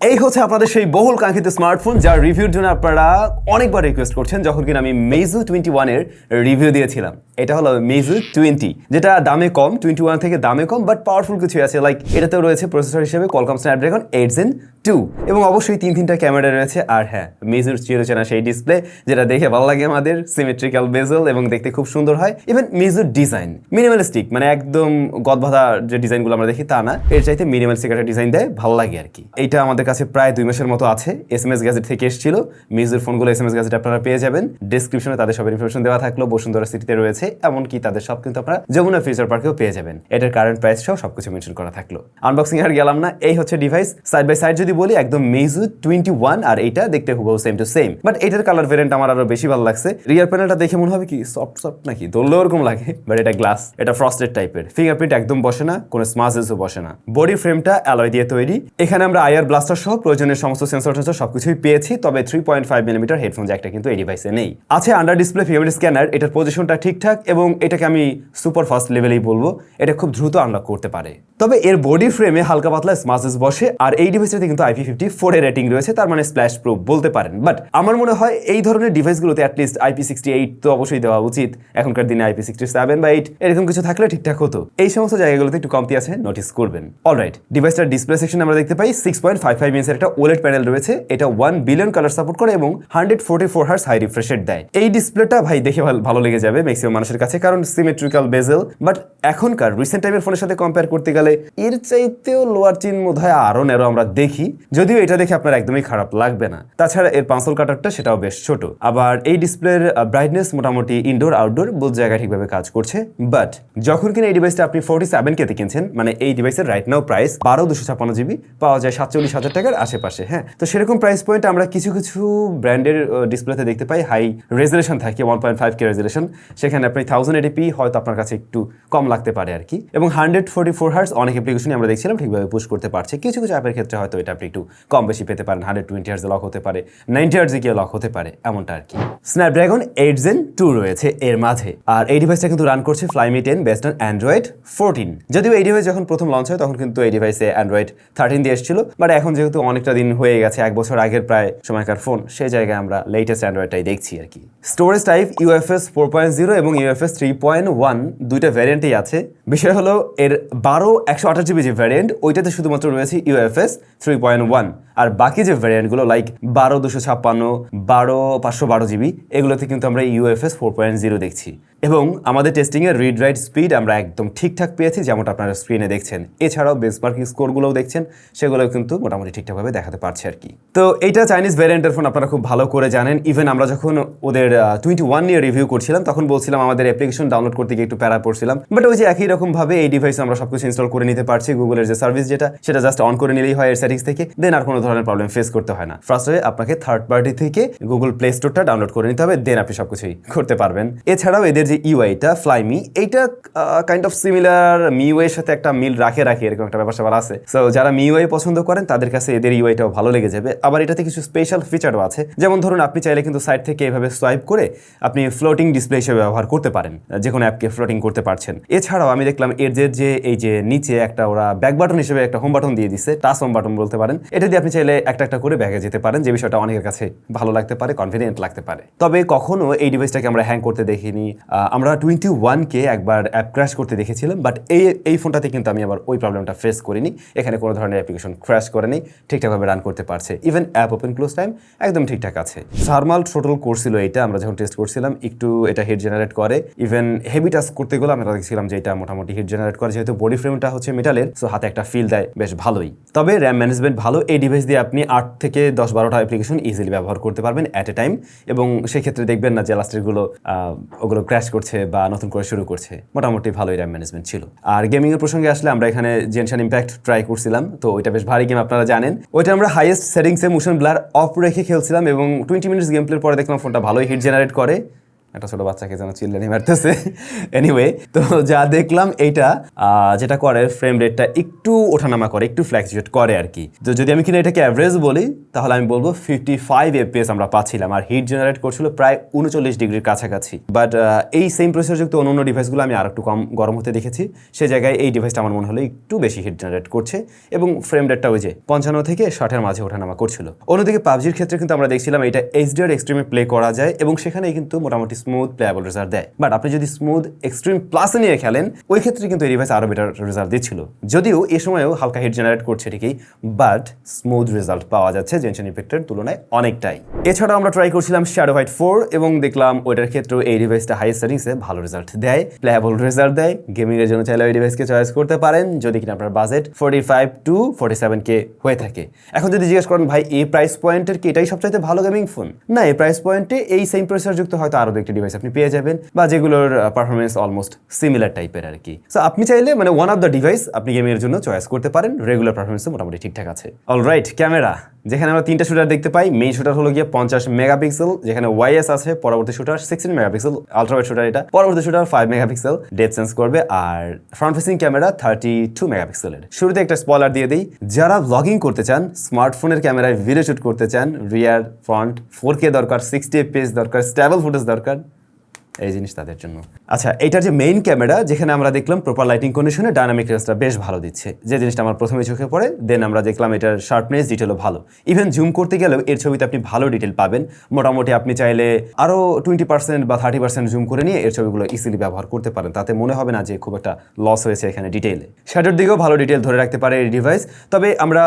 এই হচ্ছে আপনাদের সেই বহুল কাঙ্ক্ষিত স্মার্টফোন যার রিভিউর জন্য আপনারা অনেকবার রিকোয়েস্ট করছেন, যখন কিনা আমি মেজু টোয়েন্টি ওয়ানের রিভিউ দিয়েছিলাম। এটা হলো মেজু টোয়েন্টি যেটা দামে কম টোয়েন্টি ওয়ান থেকে দামে কম বাট পাওয়ারফুল কিছু আছে। লাইক এটাতেও রয়েছে প্রসেসর হিসেবে Qualcomm Snapdragon eight gen two এবং অবশ্যই তিন তিনটা ক্যামেরা রয়েছে। আর হ্যাঁ মেজুর চিরচেনা সেই ডিসপ্লে যেটা দেখে ভালো লাগে আমাদের সিমেট্রিক্যাল বেজল এবং দেখতে খুব সুন্দর হয়। ইভেন মেজুর ডিজাইন মিনিমালিস্টিক মানে একদম গদবাধা যে ডিজাইনগুলো আমরা দেখি তা না। এর চাইতে মিনিমালিস্টিক একটা ডিজাইন দেয়, ভালো লাগে আর কি। এটা আমাদের কাছে প্রায় দুই মাসের মতো আছে। এস এম এস গ্যাজেট থেকে এসেছিল। মিজুর ফোনগুলো এস এম এস গ্যাজেট আপনারা পেয়ে যাবেন। ডিসক্রিপশনে তাদের সব ইনফরমেশন দেওয়া থাকল। বসুন্ধরা সিটিতে রয়েছে। এমনকি তাদের সব কিন্তু আপনারা যমুনা ফিউচার পার্কেও পেয়ে যাবেন। এটার কারেন্ট প্রাইস সহ সবকিছু মেনশন করা থাকল। আনবক্সিং আর গেলাম না। এই হচ্ছে ডিভাইস সাইড বাই সাইড যদি বলি, একদম মেজু টোয়েন্টি ওয়ান আর এইটা দেখতে হুবহু সেম টু সেম বাট এটার কালার ভেরিয়েন্ট আমার আরও বেশি ভালো লাগছে। রিয়ার প্যানেলটা দেখে মনে হবে কি সফট সফট নাকি? দৌড়লে ওরকম লাগে। বাট এটা গ্লাস এটা ফ্রস্টেড টাইপের ফিঙ্গারপ্রিন্ট একদম বসে না। কোনো স্মাজেসও বসে না। বডি ফ্রেমটা অ্যালয় দিয়ে তৈরি। এখানে আমরা আয়ার ব্লাস্টার সহ প্রয়োজনের সমস্ত সেন্সর টেন্সর সবকিছুই পেয়েছি, তবে three point five millimetre headphone জ্যাকটা কিন্তু এই ডিভাইসে নেই। আছে আন্ডার ডিসপ্লে ফিঙ্গারপ্রিন্ট স্ক্যানার এটার পজিশনটা ঠিকঠাক এবং এটাকে আমি সুপার ফাস্ট লেভেলেই বলব, এটা খুব দ্রুত আনলক করতে পারে। তবে এর বডি ফ্রেমে হালকা পাতলা স্মাজেস বসে, আর এই ডিভাইসটাতে কিন্তু আইপি ফিফটি ফোর এর রেটিং রয়েছে, তার মানে স্প্ল্যাশ প্রুফ বলতে পারেন। বাট আমার মনে হয় এই ধরনের ডিভাইসগুলোতে at least IP sixty eight তো অবশ্যই দেওয়া উচিত, এখনকার দিনে আইপি সিক্সটি সেভেন বা এইট এরকম কিছু থাকলে ঠিকঠাক হতো। এই সমস্ত জায়গাগুলোতে একটু কমতি আছে নোটিস করবেন। অলরাইট ডিভাইসটার ডিসপ্লে সেকশন আমরা দেখতে পাই সিক্স পয়েন্ট ফাইভ ফাইভ ইঞ্চের একটা ওলেট প্যানেল রয়েছে, এটা ওয়ান বিলিয়ন কালার সাপোর্ট করে এবং hundred forty four hertz high রিফ্রেশের দেয়। এই ডিসপ্লেটা ভাই দেখে ভালো- লেগে যাবে ম্যাক্সিমাম মানুষের কাছে, কারণ সিমেট্রিক্যাল বেজেল বাট এখনকার রিসেন্ট টাইমের ফোনের সাথে কম্পেয়ার করতে গেলে এর চাইতেও লোয়ার চিন বোধ হয় আরও নেরো আমরা দেখি, যদিও এটা দেখে আপনার একদমই খারাপ লাগবে না। তাছাড়া এর পাঁচল কাটারটা সেটাও বেশ ছোট। আবার এই ডিসপ্লের ব্রাইটনেস মোটামুটি ইনডোর আউটডোর বোধ জায়গায় ঠিকভাবে কাজ করছে। বাট যখন কিনা এই ডিভাইসটা আপনি ফোর্টি সেভেন কেতে কিনছেন মানে এই ডিভাইসের রাইট নাও প্রাইস বারো দুশো ছাপ্পান্ন জিবি পাওয়া যায় সাতচল্লিশ হাজার টাকার আশেপাশে হ্যাঁ? তো সেরকম প্রাইস পয়েন্ট আমরা কিছু কিছু ব্র্যান্ডের ডিসপ্লেতে দেখতে পাই। হাই রেজুলেশন থাকে one point five K resolution সেখানে আপনি থাউজেন্ড এডিপি হয়তো আপনার কাছে একটু কম লাগতে পারে আর কি। এবং হান্ড্রেড ফোর্টি ফোর হার্স অনেক অ্যাপ্লিকেশনই আমরা দেখছিলাম, ঠিকভাবে পুশ করতে পারছে। কিছু কিছু অ্যাপের ক্ষেত্রে হয়তো এটা আপনি একটু কম বেশি পেতে পারেন। হান্ড্রেড টোয়েন্টি হার্স লক হতে পারে নাইনটি হার্সে গিয়ে লক হতে পারে, এমনটা আর কি। স্ন্যাপড্রাগন এইট জেন টু রয়েছে এর মাঝে। আর এই ডিভাইসটা কিন্তু রান করছে Flyme ten based on Android fourteen যদিও এই ডিভাইস যখন প্রথম লঞ্চ হয়, তখন কিন্তু এই ডিভাইসে অ্যান্ড্রয়েড থার্টিন দিয়ে এসেছিল। বাট এখন যেহেতু অনেকটা দিন হয়ে গেছে, এক বছর আগের প্রায় সময়কার ফোন, সেই জায়গায় আমরা লেটেস্ট অ্যান্ড্রয়েডটাই দেখছি আর কি। Storage type UFS four point zero এবং ইউএফএস থ্রি পয়েন্ট ওয়ান দুইটা ভ্যারিয়েন্টই আছে। বিষয় হলো, এর বারো একশো আঠাশ জিবি যে ভ্যারিয়েন্ট ওইটাতে শুধুমাত্র রয়েছে ইউএফএস থ্রি পয়েন্ট ওয়ান আর বাকি যে ভ্যারিয়েন্টগুলো লাইক বারো দুশো ছাপ্পান্ন, বারো পাঁচশো বারো জিবি এগুলোতে কিন্তু আমরা ইউএফএস ফোর পয়েন্ট জিরো দেখছি। এবং আমাদের টেস্টিংয়ের রিড রাইট স্পিড আমরা একদম ঠিকঠাক পেয়েছি, যেমনটা আপনারা স্ক্রিনে দেখছেন। এছাড়াও বেসমার্কিং স্কোরগুলোও দেখছেন, সেগুলোও কিন্তু মোটামুটি ঠিকঠাকভাবে দেখাতে পারছে আর কি। তো এইটা চাইনিজ ভ্যারিয়েন্টের ফোন আপনারা খুব ভালো করে জানেন। ইভেন আমরা যখন ওদের টোয়েন্টি ওয়ান নিয়ে রিভিউ করছিলাম, তখন বলছিলাম আমাদের অ্যাপ্লিকেশন ডাউনলোড করতে গিয়ে একটু প্যারা পড়ছিলাম। বাট ওই যে একই রকম ভাবে এই ডিভাইসে আমরা সবকিছু ইনস্টল করে নিতে পারছি গুগলের যে সার্ভিস যেটা, সেটা জাস্ট অন করে নিলেই হয় এর সেটিংস থেকে। দেন আর কোনো ধরনের প্রবলেম ফেস করতে হয় না। ফার্স্ট হয়ে আপনাকে থার্ড পার্টি থেকে গুগল প্লে স্টোরটা ডাউনলোড করে নিতে হবে দেন আপনি সবকিছুই করতে পারবেন। এছাড়াও এদের যে ইউআইটা ফ্লাইমি এইটা কাইন্ড অফ সিমিলার মিউআইয়ের সাথে একটা মিল রাখে রাখে, এরকম একটা ব্যাপার স্যাপার আছে। সো যারা মিউআই পছন্দ করেন, তাদের কাছে এদের ইউআইটাও ভালো লেগে যাবে। আবার এটাতে কিছু স্পেশাল ফিচারও আছে। যেমন ধরুন, আপনি চাইলে কিন্তু সাইড থেকে এভাবে সোয়াইপ করে আপনি ফ্লোটিং ডিসপ্লে হিসেবে ব্যবহার করতে পারেন। যে কোনো অ্যাপকে ফ্লোটিং করতে পারছেন। এছাড়াও আমি দেখলাম এর যে এই যে নিচে একটা ওরা ব্যাক বাটন হিসেবে একটা হোম বাটন দিয়ে দিচ্ছে টাচ হোম বাটন বলতে পারেন। এটা দিয়ে আপনি চাইলে একটা একটা করে ব্যাগে যেতে পারেন, যে বিষয়টা অনেকের কাছে ভালো লাগতে পারে কনফিডেন্ট লাগতে পারে। তবে কখনো এই ডিভাইসটাকে আমরা হ্যাং করতে দেখিনি আমরা টোয়েন্টি ওয়ানকে একবার অ্যাপ ক্র্যাশ করতে দেখেছিলাম বাট এই এই ফোনটাতে কিন্তু আমি আবার ওই প্রবলেমটা ফেস করিনি। এখানে কোনো ধরনের অ্যাপ্লিকেশন ক্র্যাশ করেনি, ঠিকঠাকভাবে রান করতে পারছে। Even app open close time একদম ঠিকঠাক আছে। থার্মাল টোটাল করছিল এটা, আমরা যখন টেস্ট করছিলাম, একটু এটা হিট জেনারেট করে। ইভেন হেভি টাস্ক করতে গেলে আমরা দেখছিলাম যে এটা মোটামুটি হিট জেনারেট করে, যেহেতু বডি ফ্রেমটা হচ্ছে মেটালের সো হাতে একটা ফিল দেয় বেশ ভালোই। তবে র্যাম ম্যানেজমেন্ট ভালো, এই ডিভাইস দিয়ে আপনি আট থেকে দশ বারোটা অ্যাপ্লিকেশন ইজিলি ব্যবহার করতে পারবেন অ্যাট এ টাইম এবং সেক্ষেত্রে দেখবেন না যে লাস্টেরগুলো ওগুলো ক্র্যাশ করছে বা নতুন করে শুরু করছে, মোটামুটি ভালোই র্যাম ম্যানেজমেন্ট ছিল। আর গেমিং এর প্রসঙ্গে আসলে আমরা এখানে জেনশন ইম্প্যাক্ট ট্রাই করছিলাম, তো ওইটা বেশ ভারী গেম আপনারা জানেন। ওইটা আমরা হাইয়েস্ট সেটিংসে মোশন ব্লার অফ রেখে খেলছিলাম এবং টোয়েন্টি মিনিটস গেম প্লের পরে দেখলাম ফোনটা ভালোই হিট জেনারেট করে। একটা ছোট বাচ্চাকে যেন চিল্লানি মারতেছে। এনিওয়ে তো যা দেখলাম এইটা যেটা করে ফ্রেম রেটটা একটু ওঠানামা করে, একটু ফ্ল্যাকচুয়েট করে আর কি তো যদি আমি কিনা এটাকে অ্যাভারেজ বলি, তাহলে আমি বলব ফিফটি ফাইভ এফপিএস আমরা পাচ্ছিলাম, আর হিট জেনারেট করছিল প্রায় উনচল্লিশ ডিগ্রির কাছাকাছি। বাট এই সেম প্রসেসরযুক্ত অন্য অন্য ডিভাইসগুলো আমি আর একটু কম গরম হতে দেখেছি। সে জায়গায় এই ডিভাইসটা আমার মনে হলো একটু বেশি হিট জেনারেট করছে এবং ফ্রেম রেটটা ওই যে পঞ্চান্ন থেকে ষাটের মাঝে ওঠানামা করছিল। অন্যদিকে পাবজির ক্ষেত্রে কিন্তু আমরা দেখছিলাম এটা এইচডিআর এক্সট্রিমে প্লে করা যায় এবং সেখানে কিন্তু মোটামুটি স্মুথ প্লেয়াবল রেজাল্ট দেয়। বাট আপনি যদি স্মুথ এক্সট্রিম প্লাসে নিয়ে খেলেন, ওই ক্ষেত্রে কিন্তু এই ডিভাইস আরও বেটার রেজাল্ট দিচ্ছিল। যদিও এ সময়ও হালকা হিট জেনারেট করছে ঠিকই বাট স্মুথ রেজাল্ট পাওয়া যাচ্ছে জেনশন ইফেক্টের তুলনায় অনেকটাই। এছাড়াও আমরা ট্রাই করছিলাম শ্যাডো ফাইট ফোর এবং দেখলাম ওইটার ক্ষেত্রেও এই ডিভাইসটা হাই সেটিংসে ভালো রেজাল্ট দেয় প্লেয়াবল রেজাল্ট দেয়। গেমিং এর জন্য চাইলে ওই ডিভাইসকে চয়েস করতে পারেন, যদি কিনা আপনার budget forty five to forty seven K হয়ে থাকে। এখন যদি জিজ্ঞেস করেন, ভাই এই প্রাইস পয়েন্টের কি এটাই সবচাইতে ভালো গেমিং ফোন না এই প্রাইস পয়েন্টে এই সেম প্রসেসর যুক্ত হয়তো আরও একটি ডিভাইস আপনি পেয়ে যাবেন বা যেগুলোর পারফরমেন্স অলমোস্ট সিমিলার টাইপের আর কি সো আপনি চাইলে মানে ওয়ান অফ দ্য ডিভাইস আপনি গেমের জন্য চয়েস করতে পারেন। রেগুলার পারফরমেন্সও মোটামুটি ঠিকঠাক আছে। অলরাইট ক্যামেরা যেখানে আমরা তিনটা শুটার দেখতে পাই। মেইন শুটার হলো গিয়ে পঞ্চাশ মেগাপিক্সেল যেখানে ওয়াইএস আছে, পরবর্তী shooter sixteen megapixel ultrawide shooter এটা। পরবর্তী shooter five megapixel depth sense করবে, আর front facing camera thirty two মেগাপিক্সেলের শুরুতে একটা স্পলার দিয়ে দিই। যারা ব্লগিং করতে চান স্মার্টফোনের ক্যামেরায় ভিডিও শুট করতে চান রিয়ার ফ্রন্ট ফোর কে দরকার সিক্সটি এফপিএস দরকার স্টেবল ফুটেজ দরকার, এই জিনিস তাদের জন্য। আচ্ছা এটার যে মেইন ক্যামেরা যেখানে আমরা দেখলাম প্রপার লাইটিং কন্ডিশনে ডাইনামিক রেঞ্জটা বেশ ভালো দিচ্ছে। যে জিনিসটা আমার প্রথমে চোখে পড়ে দেন আমরা দেখলাম এটার শার্পনেস ডিটেলও ভালো। ইভেন জুম করতে গেলেও এর ছবিতে আপনি ভালো ডিটেল পাবেন। মোটামুটি আপনি চাইলে আরও টোয়েন্টি পার্সেন্ট বা থার্টি পার্সেন্ট জুম করে নিয়ে এর ছবিগুলো ইজিলি ব্যবহার করতে পারেন। তাতে মনে হবে না যে খুব একটা লস হয়েছে এখানে ডিটেলে শ্যাডোর দিকেও ভালো ডিটেল ধরে রাখতে পারে এই ডিভাইস তবে আমরা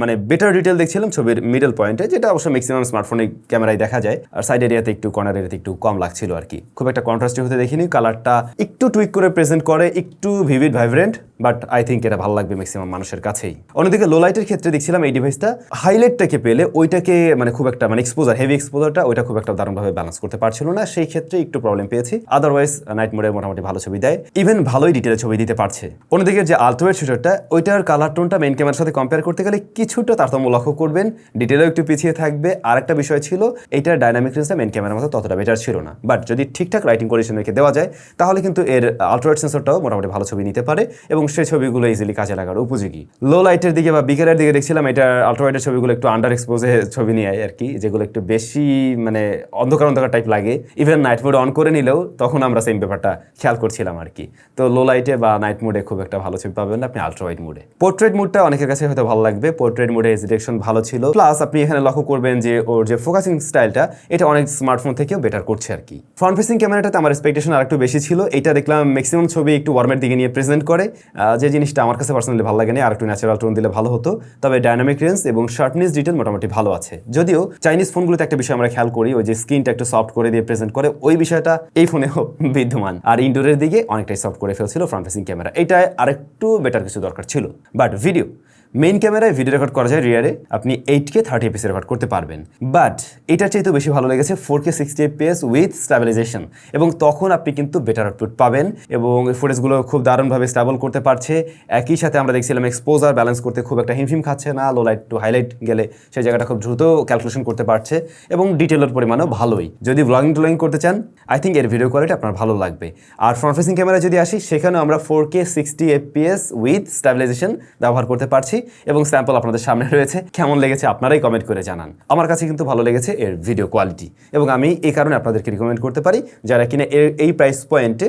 মানে বেটার ডিটেল দেখছিলাম ছবির মিডল পয়েন্টে যেটা অবশ্য ম্যাক্সিমাম স্মার্টফোনে ক্যামেরায় দেখা যায়। আর সাইড এরিয়াতে একটু কর্নার এরিয়াতে একটু কম লাগছিল আর কি। খুব একটা কন্ট্রাস্টে হতে দেখিনি কালারটা একটু টুইক করে প্রেজেন্ট করে একটু vivid vibrant but I think এটা ভালো লাগবে ম্যাক্সিমাম মানুষের কাছেই। অন্যদিকে লোলাইটের ক্ষেত্রে দেখছিলাম এই ডিভাইসটা হাইলাইটটাকে পেলে ওইটাকে মানে খুব একটা মানে এক্সপোজার হেভি এক্সপোজারটা ওইটা খুব একটা দারুণভাবে ব্যালেন্স করতে পারছিল না। সেই ক্ষেত্রে একটু প্রবলেম পেয়েছি। আদারওয়াইজ নাইট মোডে মোটামুটি ভালো ছবি দেয়। ইভেন ভালোই ডিটেলে ছবি দিতে পারছে। অন্যদিকে যে আলট্রাওয়েট শুটারটা ওইটার কালার টোনটা মেন ক্যামেরার সাথে কম্পেয়ার করতে গেলে কিছুটা তারতম্য লক্ষ্য করবেন। ডিটেলেও একটু পিছিয়ে থাকবে। আর একটা বিষয় ছিল, এইটার ডাইনামিক রেঞ্জটা মেন ক্যামেরার মতো ততটা বেটার ছিল না। বাট যদি ঠিকঠাক লাইটিং কন্ডিশন রেখে দেওয়া যায়, তাহলে কিন্তু এর আলট্রাওয়েট সেন্সরটাও মোটামুটি ভালো ছবি নিতে পারে এবং সেই ছবিগুলো ইজিলি কাজে লাগার উপযোগী। লো লাইটের দিকে বা বিকেলের দিকে দেখছিলাম, এটা আলট্রাওয়েটের ছবিগুলো একটু আন্ডার এক্সপোজে ছবি নিয়ে আর কি যেগুলো একটু বেশি মানে অন্ধকার অন্ধকার টাইপ লাগে। ইভেন নাইট মোড অন করে নিলেও তখন আমরা সেম ব্যাপারটা খেয়াল করছিলাম আর কি তো লো লাইটে বা নাইট মোডে খুব একটা ভালো ছবি পাবেন আপনি আলট্রাওয়াইড মোডে পোর্ট্রেট মোডটা অনেকের কাছে হয়তো ভালো লাগবে পোর্ট্রেট মোডে ডিরেকশন ভালো ছিল। প্লাস আপনি এখানে লক্ষ্য করবেন যে ওর যে ফোকাসিং স্টাইলটা এটা অনেক স্মার্টফোন থেকেও বেটার করছে আর কি ফ্রন্ট ফেসিং ক্যামেরাটাতে আমার এক্সপেকটেশন আর একটু বেশি ছিল, এটা দেখলাম ম্যাক্সিমাম ছবি একটু ওয়ার্মের দিকে নিয়ে প্রেজেন্ট করে যে জিনিসটা আমার কাছে পার্সোনালি ভালো লাগে না আর একটু ন্যাচারাল টোন দিলে ভালো হতো। তবে ডাইনামিক রেঞ্জ এবং শার্পনেস ডিটেল মোটামুটি ভালো আছে। যদিও চাইনিজ ফোনগুলোতে একটা বিষয় আমরা খেয়াল করি, ওই যে স্ক্রিনটা একটু সফট করে দিয়ে প্রেজেন্ট করে, ওই বিষয়টা এই ফোনেও বিদ্যমান। আর ইনডোরের দিকে অনেকটাই সফট করে ফেলছিল ফ্রন্ট ফেসিং ক্যামেরা এটা আরেকটু বেটার কিছু দরকার ছিল। বাট ভিডিও মেইন ক্যামেরায় ভিডিও রেকর্ড করা যায় রিয়ারে আপনি এইট কে থার্টি এপিসে রেকর্ড করতে পারবেন। বাট এটার চাইতে বেশি ভালো লেগেছে four K sixty FPS with stabilization এবং তখন আপনি কিন্তু বেটার আউটপুট পাবেন এবং ফুটেজগুলো খুব দারুণভাবে স্ট্যাবল করতে পারছে। একই সাথে আমরা দেখছিলাম এক্সপোজার ব্যালেন্স করতে খুব একটা হিমশিম খাচ্ছে না লো লাইট টু হাইলাইট গেলে সেই জায়গাটা খুব দ্রুত ক্যালকুলেশন করতে পারছে এবং ডিটেলের পরিমাণও ভালোই। যদি ব্লগিং ট্লগিং করতে চান আই থিঙ্ক এর ভিডিও কোয়ালিটি আপনার ভালো লাগবে। আর ফ্রন্ট ফেসিং ক্যামেরা যদি আসি, সেখানেও আমরা four K sixty FPS with stabilization ব্যবহার করতে পারছি। এবং স্যাম্পল আপনাদের সামনে রয়েছে। কেমন লেগেছে আপনারাই কমেন্ট করে জানান। আমার কাছে কিন্তু ভালো লেগেছে এর ভিডিও কোয়ালিটি এবং আমি এই কারণে আপনাদেরকে রিকমেন্ড করতে পারি। যারা কিনা এই প্রাইস পয়েন্টে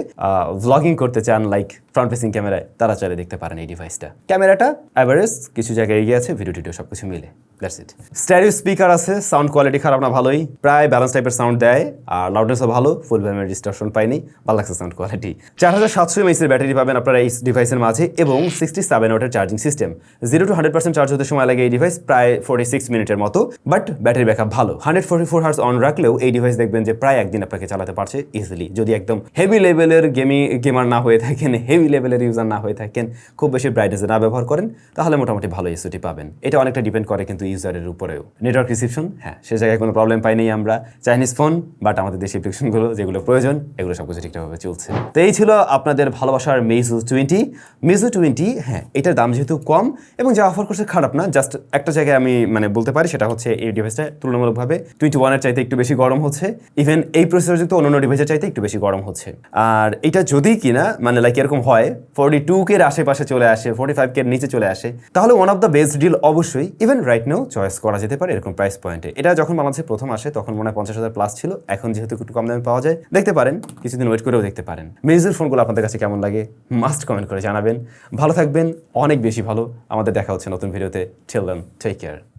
ভ্লগিং করতে চান লাইক ফ্রন্ট ফেসিং ক্যামেরায় তারা চাইলে দেখতে পারেন এই ডিভাইসটা ক্যামেরাটা অ্যাভারেজ কিছু জায়গায় এগিয়ে আছে ভিডিও টিডিও সব কিছু মিলে। দ্যাটস ইট স্ট্যারিও স্পিকার আছে সাউন্ড কোয়ালিটি খারাপ না, ভালোই। প্রায় ব্যালেন্স টাইপের সাউন্ড দেয়, আর লাউডনেসও ভালো ফুল ভ্যামের ডিস্ট্রাকশন পাইনি ভালো লাগছে সাউন্ড কোয়ালিটি চার হাজার সাতশো এমএসের ব্যাটারি পাবেন আপনারা এই ডিভাইসের মাঝে, এবং সিক্সটি সেভেন ওয়াটের charging system zero to hundred percent charge হতে সময় লাগে এই ডিভাইস প্রায় ফোর্টি সিক্স মিনিটের মতো বাট ব্যাটারি ব্যাকআপ ভালো। Hundred forty four hertz on রাখলেও এই ডিভাইস দেখবেন যে প্রায় একদিন আপনাকে চালাতে পারছে ইজিলি যদি একদম হেভি লেভেলের গেমিং গেমার না হয়ে থাকেন হেভি লেভেলের ইউজার না হয়ে থাকেন, খুব বেশি ব্রাইটনেস না ব্যবহার করেন, তাহলে মোটামুটি ভালো এসওটি পাবেন। এটা অনেকটা ডিপেন্ড করে কিন্তু ইউজারের উপরেও। নেটওয়ার্ক রিসিপশন হ্যাঁ সে জায়গায় কোনো প্রবলেম পাইনি আমরা। চাইনিজ ফোন বাট আমাদের দেশি অ্যাপ্লিকেশনগুলো যেগুলো প্রয়োজন, এগুলো সব কিছু ঠিকঠাকভাবে চলছে। তো এই ছিল আপনাদের ভালোবাসার মেজু টোয়েন্টি মেজু টোয়েন্টি হ্যাঁ এটার দাম যেহেতু কম এবং যা অফার করছে খারাপ না জাস্ট একটা জায়গায় আমি মানে বলতে পারি, সেটা হচ্ছে এই ডিভাইসটা তুলনামূলকভাবে টোয়েন্টি ওয়ানের চাইতে একটু বেশি গরম হচ্ছে। ইভেন এই প্রসেসরযুক্ত অন্যান্য ডিভাইসের চাইতে একটু বেশি গরম হচ্ছে। আর এটা যদি কিনা মানে লাইক এরকম হয় ফোর্টি টু কের আশেপাশে চলে আসে ফোর্টি ফাইভ কের নিচে চলে আসে, তাহলে one of the best deal অবশ্যই ইভেন রাইট নাও চয়েস করা যেতে পারে এরকম প্রাইস পয়েন্টে এটা যখন বাংলাদেশে প্রথম আসে, তখন মনে হয় পঞ্চাশ হাজার প্লাস ছিল, এখন যেহেতু একটু কম দামে পাওয়া যায়, দেখতে পারেন, কিছুদিন ওয়েট করেও দেখতে পারেন। মেজুর ফোনগুলো আপনাদের কাছে কেমন লাগে মাস্ট কমেন্ট করে জানাবেন। ভালো থাকবেন, অনেক বেশি ভালো। আমাদের দেখা হচ্ছে নতুন ভিডিওতে টেল দেন টেক কেয়ার